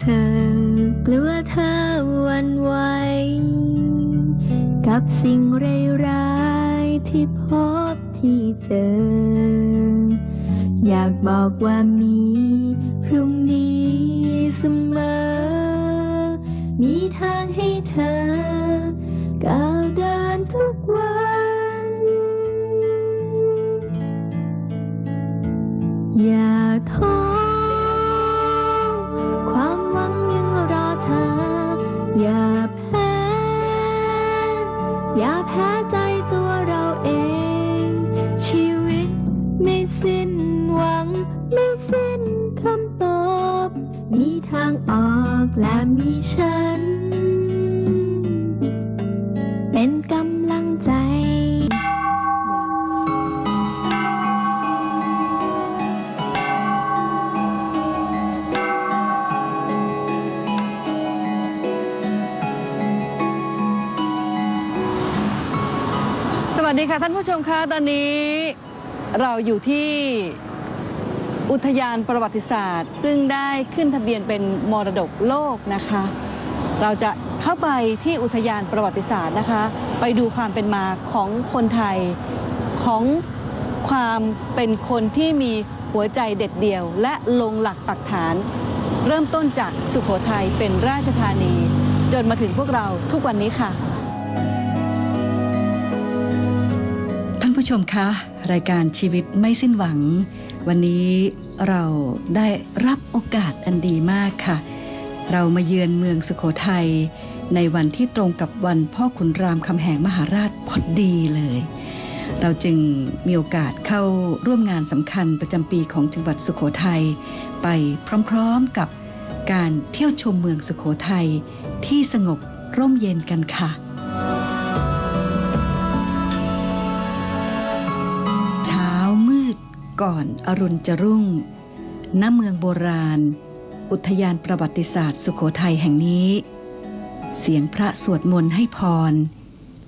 เธอกลัวเธอวันไหวกับสิ่งร้ายๆที่พบที่เจอ อยากบอกว่ามีพรุ่งนี้เสมอ มีทางให้เธอก้าวเดินทุกวัน อย่าท้อ และมีฉัน เป็นกำลังใจสวัสดีค่ะท่านผู้ชมคะตอนนี้เราอยู่ที่ อุทยานประวัติศาสตร์ ซึ่งได้ขึ้นทะเบียนเป็นมรดกโลกนะคะ เราจะเข้าไปที่อุทยานประวัติศาสตร์นะคะ ไปดูความเป็นมาของคนไทยของความเป็นคนที่มีหัวใจเด็ดเดี่ยว และลงหลักปักฐาน เริ่มต้นจากสุโขทัยเป็นราชธานี จนมาถึงพวกเราทุกวันนี้ค่ะานผู้ชมคะ รายการชีวิตไม่สิ้นหวัง วันนี้เราได้รับโอกาสอันดีมากค่ะ เรามาเยือนเมืองสุโขทัยในวันที่ตรงกับวันพ่อขุนรามคำแหงมหาราชพอดีเลย เราจึงมีโอกาสเข้าร่วมงานสำคัญประจำปีของจังหวัดสุโขทัยไปพร้อมๆกับการเที่ยวชมเมืองสุโขทัยที่สงบร่มเย็นกันค่ะ ก่อนอรุณจะรุ่ง ณ เมืองโบราณ อุทยานประวัติศาสตร์สุโขทัยแห่งนี้ เสียงพระสวดมนต์ให้พร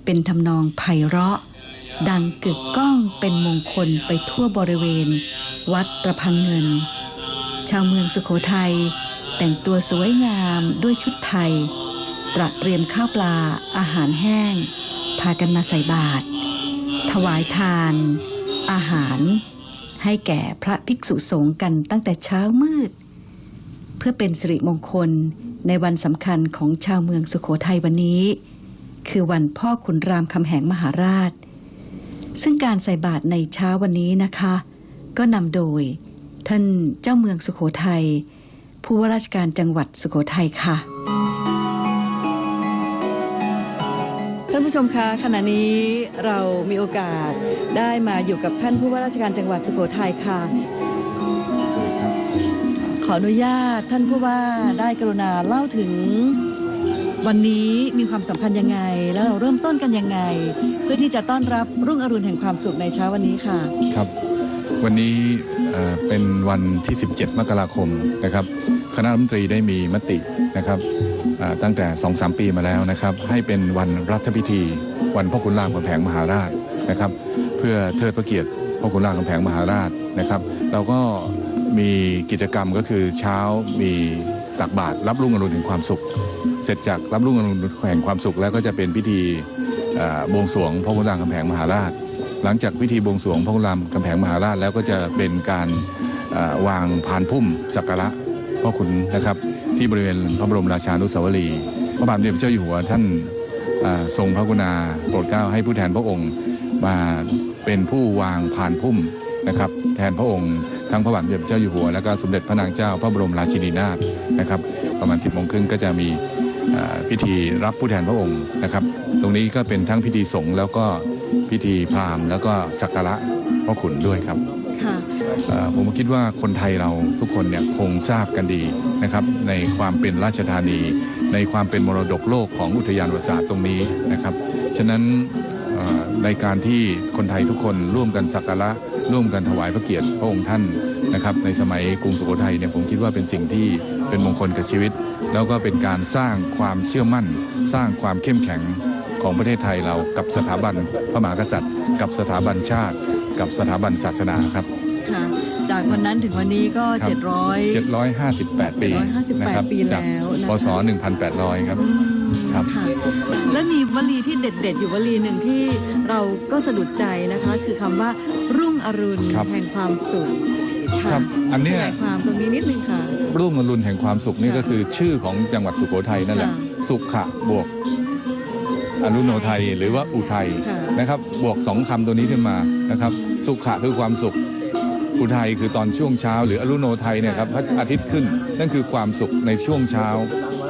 เป็นทำนองไพเราะ ดังกึกก้องเป็นมงคลไปทั่วบริเวณ วัดตระพังเงิน ชาวเมืองสุโขทัยแต่งตัวสวยงามด้วยชุดไทย ตระเตรียมข้าวปลาอาหารแห้ง พากันมาใส่บาตรถวายทาน อาหาร ให้แก่พระภิกษุสงฆ์กันตั้งแต่เช้ามืด เพื่อเป็นสิริมงคลในวันสำคัญของชาวเมืองสุโขทัยวันนี้ คือวันพ่อขุนรามคำแหงมหาราช ซึ่งการใส่บาตรในเช้าวันนี้นะคะ ก็นำโดย ท่านเจ้าเมืองสุโขทัยผู้ว่าราชการจังหวัดสุโขทัยค่ะ ผู้ชมคะขณะนี้เรามีโอกาสได้มาอยู่กับท่านผู้ว่าราชการจังหวัดสุโขทัยค่ะ ขออนุญาตท่านผู้ว่าได้กรุณาเล่าถึง วันนี้มีความสำคัญยังไง แล้วเราเริ่มต้นกันยังไง เพื่อที่จะต้อนรับรุ่งอรุณแห่งความสุขในเช้าวันนี้ค่ะ ครับ วันนี้เป็นวันที่ 17 มกราคมนะครับ คณะรัฐมนตรีได้มีมตินะครับตั้งแต่ 2-3 ปีมาแล้วนะครับ ให้เป็นวันรัฐพิธี วันพ่อขุนรามคำแผงมหาราชนะครับ เพื่อเทิดพระเกียรติพ่อขุนรามคำแผงมหาราชนะครับ เราก็มีกิจกรรมก็คือเช้ามีตักบาตรรับรุ่งอรุณแห่งความสุข เสร็จจากรับรุ่งอรุณแห่งความสุขแล้วก็จะเป็นพิธีบวงสรวงพ่อขุนรามคำแผงมหาราช หลังจากพิธีบวงสรวงพระขุนรามกำแพงมหาราชแล้วก็จะเป็นการวางพานพุ่มสักการะพ่อขุนนะครับ ที่บริเวณพระบรมราชานุสาวรีย์พระบาทสมเด็จพระเจ้าอยู่หัวท่านทรงพระกรุณาโปรดเกล้าให้ผู้แทนพระองค์มาเป็นผู้วางพานพุ่มนะครับ แทนพระองค์ทั้งพระบาทสมเด็จพระเจ้าอยู่หัว และก็สมเด็จพระนางเจ้าพระบรมราชินีนาถนะครับ ประมาณ 10โมงครึ่งก็จะมีพิธีรับผู้แทนพระองค์นะครับ ตรงนี้ก็เป็นทั้งพิธีสงฆ์แล้วก็ พิธีพราหมณ์แล้วก็สักการะพ่อขุนด้วยครับค่ะเอ่อผมคิดว่าคนไทยเราทุกคนเนี่ยคงทราบกันดีนะครับ ในความเป็นราชธานี ในความเป็นมรดกโลกของอุทยานประวัติศาสตร์ตรงนี้นะครับ ฉะนั้นเอ่อในการที่คนไทยทุกคนร่วมกันสักการะร่วมกันถวายพระเกียรติพระองค์ท่านนะครับ ในสมัยกรุงสุโขทัยเนี่ยผมคิดว่าเป็นสิ่งที่เป็นมงคลกับชีวิต แล้วก็เป็นการสร้างความเชื่อมั่น สร้างความเข้มแข็ง ของประเทศไทยเรากับสถาบันพระมหากษัตริย์ กับสถาบันชาติ กับสถาบันศาสนาครับค่ะจากวันนั้นถึงวันนี้ก็ครับ700 758 ปี758นะครับปีจากแล้วนะคะพศ1,800 ครับอืมครับค่ะและมีวลีที่เด็ด ๆ อยู่วลีหนึ่งที่เราก็สะดุดใจนะคะ คือคำว่ารุ่งอรุณครับแห่งความสุขค่ะครับอันเนี้ยขยายความตรงนี้นิดนึงค่ะรุ่งอรุณแห่งความสุขนี่ค่ะก็คือชื่อของจังหวัดสุโขทัยนั่นแหละค่ะสุขะบวก อนุโนไทยหรือว่าอุทัยค่ะนะครับบวกสองคำตัวนี้ขึ้นมานะครับสุขะคือความสุข อุทัยคือตอนช่วงเช้า หรืออรุโนไทยเนี่ยครับพระอาทิตย์ขึ้นนั่นคือความสุขในช่วงเช้า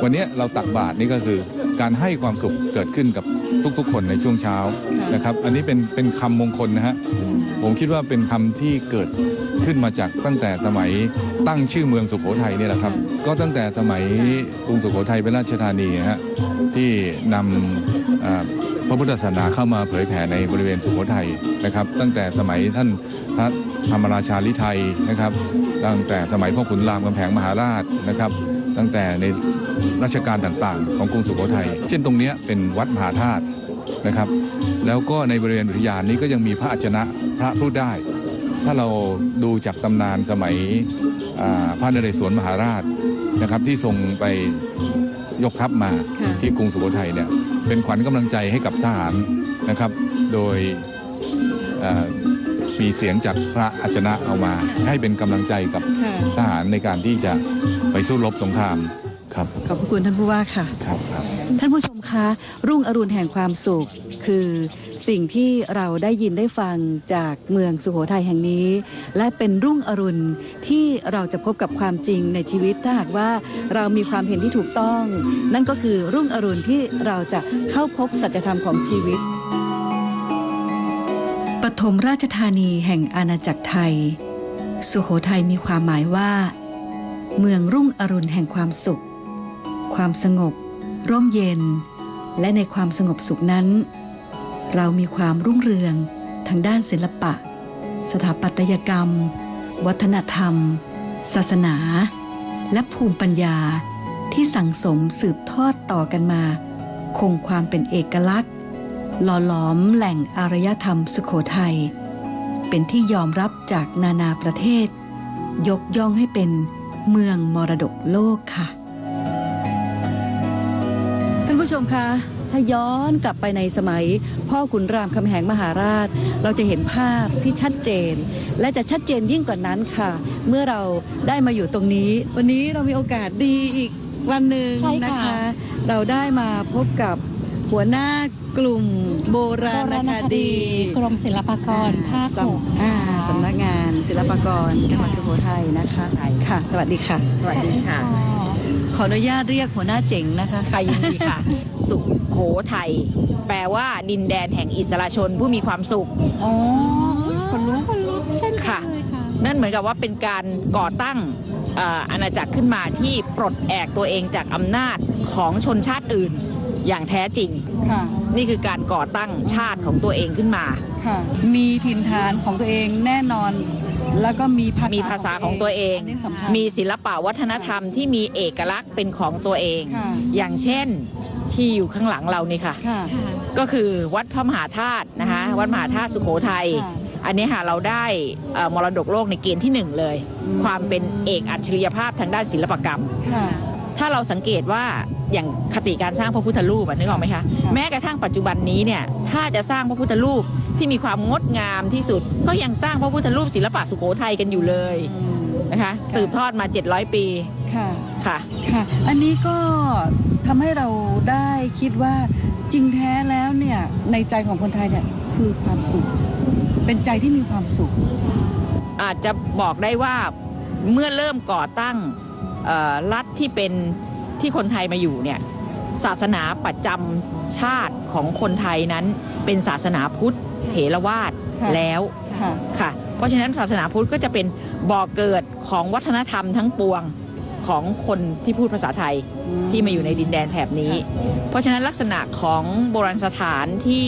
วันเนี้ยเราตักบาตรนี่ก็คือ การให้ความสุขเกิดขึ้นกับทุกๆ คนในช่วงเช้านะครับ อันนี้เป็นเป็นคำมงคลนะฮะผมคิดว่าเป็นคำที่เกิดขึ้นมาจากตั้งแต่สมัยตั้งชื่อเมืองสุโขทัยเนี่ยแหละครับ ก็ตั้งแต่สมัยกรุงสุโขทัยเป็นราชธานีนะฮะที่นำอ่าพระพุทธศาสนาเข้ามาเผยแผ่ในบริเวณสุโขทัยนะครับ ตั้งแต่สมัยท่านพระธรรมราชาลิไทยนะครับ ตั้งแต่สมัยพ่อขุนรามกำแพงมหาราชนะครับ ตั้งแต่ในราชการต่างๆ ของกรุงสุโขทัยเช่นตรงเนี้ยเป็นวัดมหาธาตุนะครับ แล้วก็ในบริเวณอุทยานนี้ก็ยังมีพระอัจฉนะพระพูดได้ ถ้าเราดูจากตำนานสมัยอ่าพระนเรศวรมหาราชนะครับที่ทรงไปยกทัพมาค่ะที่กรุงสุโขทัยเนี่ยเป็นขวัญกำลังใจให้กับทหารนะครับ โดยอ่า มีเสียงจากพระอัจฉนะเอามา ให้เป็นกำลังใจกับค่ะทหารในการที่จะไปสู้รบสงครามครับขอบพระคุณท่านผู้ว่าค่ะครับครับ ท่านผู้ชมคะ รุ่งอรุณแห่งความสุข คือสิ่งที่เราได้ยินได้ฟังจากเมืองสุโขทัยแห่งนี้ และเป็นรุ่งอรุณที่เราจะพบกับความจริงในชีวิตถ้าหากว่าเรามีความเห็นที่ถูกต้อง นั่นก็คือรุ่งอรุณที่เราจะเข้าพบสัจธรรมของชีวิตป ฐมราชธานีแห่งอาณาจักรไทย สุโขทัยมีความหมายว่า เมืองรุ่งอรุณแห่งความสุข ความสงบ ร่มเย็น และในความสงบสุขนั้น เรามีความรุ่งเรืองทางด้านศิลปะ สถาปัตยกรรม วัฒนธรรม ศาสนา และภูมิปัญญาที่สั่งสมสืบทอดต่อกันมา คงความเป็นเอกลักษณ์ หล่อหลอมแหล่งอารยธรรมสุโขทัย เป็นที่ยอมรับจากนานาประเทศ ยกย่องให้เป็นเมืองมรดกโลกค่ะ ท่านผู้ชมคะถ้าย้อนกลับไปในสมัย พ่อขุนรามคำแหงมหาราช เราจะเห็นภาพที่ชัดเจน และจะชัดเจนยิ่งกว่านั้นค่ะ เมื่อเราได้มาอยู่ตรงนี้ วันนี้เรามีโอกาสดีอีกวันหนึ่งใช่ค่ะนะคะ เราได้มาพบกับ หัวหน้ากลุ่มโบราโบณราณคคดีดีกรมศิลปากรภาคสหกำอ่าสำนักงานศิลปากรจังหวัดสุโขทัยนะคะค่ะ สวัสดีค่ะ สวัสดีค่ะ ขออนุญาตเรียกหัวหน้าเจ๋งนะคะค่ะยินดีค่ะ สุโขทัยแปลว่าดินแดนแห่งอิสระชนผู้มีความสุขอ๋อคนรู้คนรู้เช่นกัค่ะนเลยค่ะ นั่นเหมือนกับว่าเป็นการก่อตั้งเอ่ออาณาจักรขึ้นมาที่ปลดแอกตัวเองจากอำนาจของชนชาติอื่น อย่างแท้จริง ค่ะ นี่คือการก่อตั้งชาติของตัวเองขึ้นมา ค่ะ มีถิ่นฐานของตัวเองแน่นอน แล้วก็มีภาษามีภาษาของตัวเองนนี้สำคัญมี ศิลปะวัฒนธรรมที่มีเอกลักษณ์เป็นของตัวเอง ค่ะ อย่างเช่นที่อยู่ข้างหลังเรานี่ค่ะ ค่ะ ก็คือวัดพระมหาธาตุนะคะ วัดมหาธาตุสุโขทัย ค่ะอันนี้ค่ะเราได้เอ่อมรดกโลกในเกณฑ์ที่หนึ่งเลย อืม ความเป็นเอกอัจฉริยภาพทางด้านศิลปกรรม ค่ะ ถ้าเราสังเกตว่า อย่างคติการสร้างพระพุทธรูปอะนึกออกไหมคะค่ะแม้กระทั่งปัจจุบันนี้เนี่ยถ้าจะสร้างพระพุทธรูปที่มีความงดงามที่สุด ก็ยังสร้างพระพุทธรูปศิลปะสุโขทัยกันอยู่เลยอืมนะคะสืบทอดมา 700 ปีค่ะค่ะค่ะ อันนี้ก็ทำให้เราได้คิดว่าจริงแท้แล้วเนี่ยในใจของคนไทยเนี่ยคือความสุข เป็นใจที่มีความสุข อาจจะบอกได้ว่าเมื่อเริ่มก่อตั้งเอ่อรัฐที่เป็น ที่คนไทยมาอยู่เนี่ยศาสนาประจำชาติของคนไทยนั้น เป็นศาสนาพุทธเถรวาทค่ะแล้วค่ะค่ะ เพราะฉะนั้นศาสนาพุทธก็จะเป็นบ่อเกิดของวัฒนธรรมทั้งปวงของคนที่พูดภาษาไทยที่มาอยู่ในดินแดนแถบนี้ เพราะฉะนั้นลักษณะของโบราณสถานที่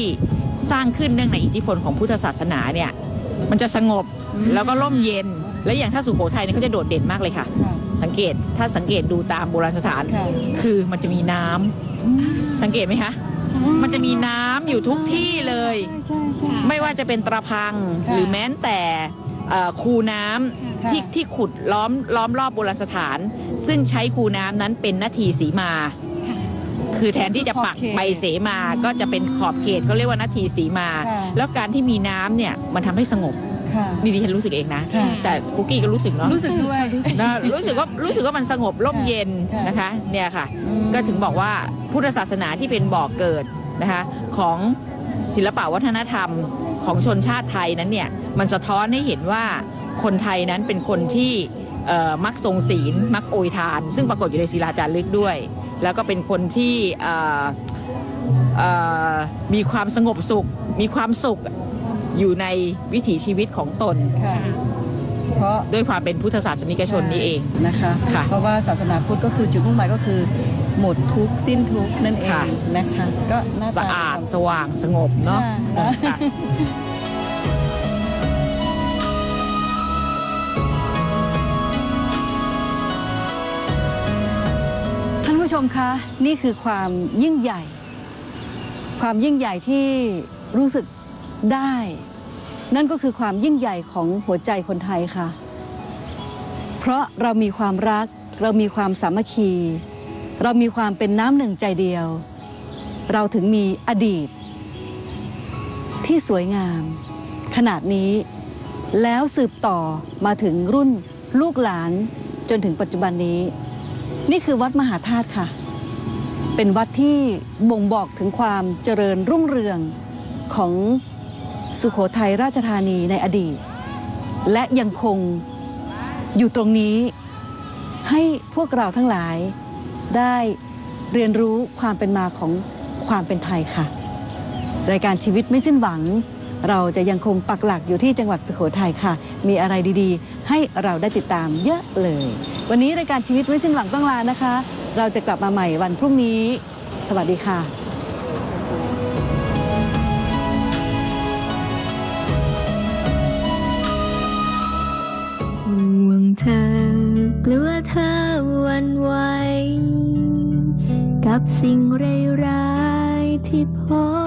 สร้างขึ้นเนื่องในอิทธิพลของพุทธศาสนาเนี่ยมันจะสงบอืมแล้วก็ร่มเย็น และอย่างถ้าสุโขทัยเนี่ยเขาจะโดดเด่นมากเลยค่ะค่ะ สังเกตถ้าสังเกตดูตามโบราณสถาน ค่ะ คือมันจะมีน้ำสังเกตไหมคะ มันจะมีน้ำอยู่ทุกที่เลย ใช่ใช่ ไม่ว่าจะเป็นตระพังค่ะหรือแม้แต่เอ่อคูน้ำค่ะที่ที่ขุดล้อมล้อมรอบโบราณสถาน ซึ่งใช้คูน้ำนั้นเป็นนาทีสีมา ค่ะคือแทนที่จะปักขอบเขตใบเสมาอืมก็จะเป็นขอบเขตเขาเรียกว่านาทีสีมา ค่ะ แล้วการที่มีน้ำเนี่ยมันทำให้สงบค่ะ นี่ดิฉันรู้สึกเองนะค่ะแต่กุ๊กกี้ก็รู้สึกเนาะรู้สึกด้วยรู้สึกนะรู้สึกว่ารู้สึกว่ามันสงบร่มเย็นค่ะนะคะเนี่ยค่ะอืมก็ถึงบอกว่าพุทธศาสนาที่เป็นบ่อกเกิดนะคะของศิลปะวัฒนธรรมของชนชาติไทยนั้นเนี่ยมันสะท้อนให้เห็นว่าคนไทยนั้นเป็นคนที่เอ่อมักทรงศีลมักโอยทาน ซึ่งปรากฏอยู่ในศิลาจารึกด้วย แล้วก็เป็นคนที่เอ่อเอ่อมีความสงบสุข มีความสุข อยู่ในวิถีชีวิตของตน ค่ะ เพราะด้วยความเป็นพุทธศาสนิกชนนี่เอง นะคะ ค่ะเพราะว่าศาสนาพุทธก็คือจุดมุ่งหมายก็คือ หมดทุกข์สิ้นทุกข์นั่นเองค่ะ นะคะ ก็หน้าตสะอาดสว่างสงบเนาะค่ะค่ะ ท่านผู้ชมคะ นี่คือความยิ่งใหญ่ ความยิ่งใหญ่ที่รู้สึก ได้ นั่นก็คือความยิ่งใหญ่ของหัวใจคนไทยค่ะ เพราะเรามีความรัก เรามีความสามัคคี เรามีความเป็นน้ำหนึ่งใจเดียว เราถึงมีอดีต ที่สวยงาม ขนาดนี้ แล้วสืบต่อมาถึงรุ่นลูกหลานจนถึงปัจจุบันนี้ นี่คือวัดมหาธาตุค่ะ เป็นวัดที่บ่งบอกถึงความเจริญรุ่งเรืองของ สุโขทัยราชธานีในอดีต และยังคงอยู่ตรงนี้ ให้พวกเราทั้งหลายได้เรียนรู้ความเป็นมาของความเป็นไทยค่ะ รายการชีวิตไม่สิ้นหวัง เราจะยังคงปักหลักอยู่ที่จังหวัดสุโขทัยค่ะ มีอะไรดีๆ ให้เราได้ติดตามเยอะเลย วันนี้รายการชีวิตไม่สิ้นหวังต้องลานะคะ เราจะกลับมาใหม่วันพรุ่งนี้ สวัสดีค่ะ ห่วงเธอกลัวเธอวันไหวกับสิ่งร้ายๆที่พ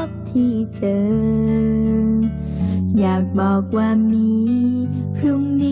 บที่เจอ อยากบอกว่ามีพรุ่งนี้